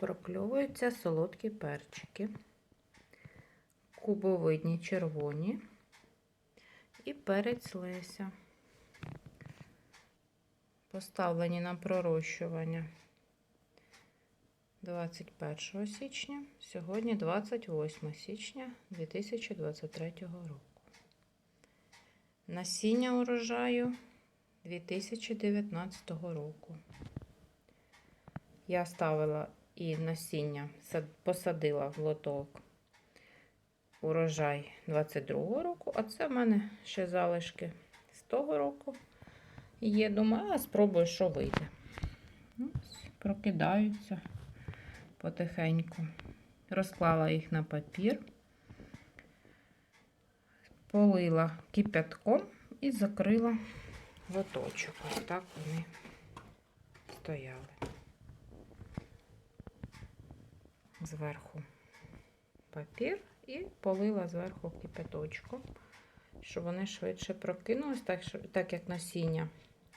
прокльовуються солодкі перчики, кубовидні червоні і перець Леся. Поставлені на пророщування 21 січня, сьогодні 28 січня 2023 року. Насіння урожаю 2019 року. Я ставила і насіння посадила в лоток урожай 22-го року, а це в мене ще залишки з того року. Є, думаю, а спробую, що вийде. Ось, прокидаються потихеньку. Розклала їх на папір, полила кипятком і закрила лоточок. Ось так вони стояли. Зверху папір і полила зверху кипяточком, щоб вони швидше прокинулись, так, так як насіння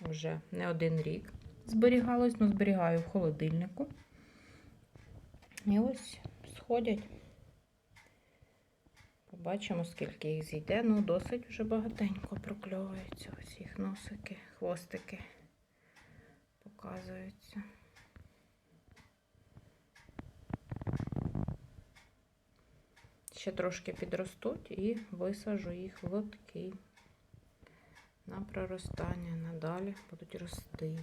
вже не один рік зберігалось, ну зберігаю в холодильнику. І ось сходять. Побачимо, скільки їх зійде. Ну, досить вже багатенько прокльовуються. Ось їх носики, хвостики показуються. Ще трошки підростуть і висажу їх в лотки на проростання. Надалі будуть рости.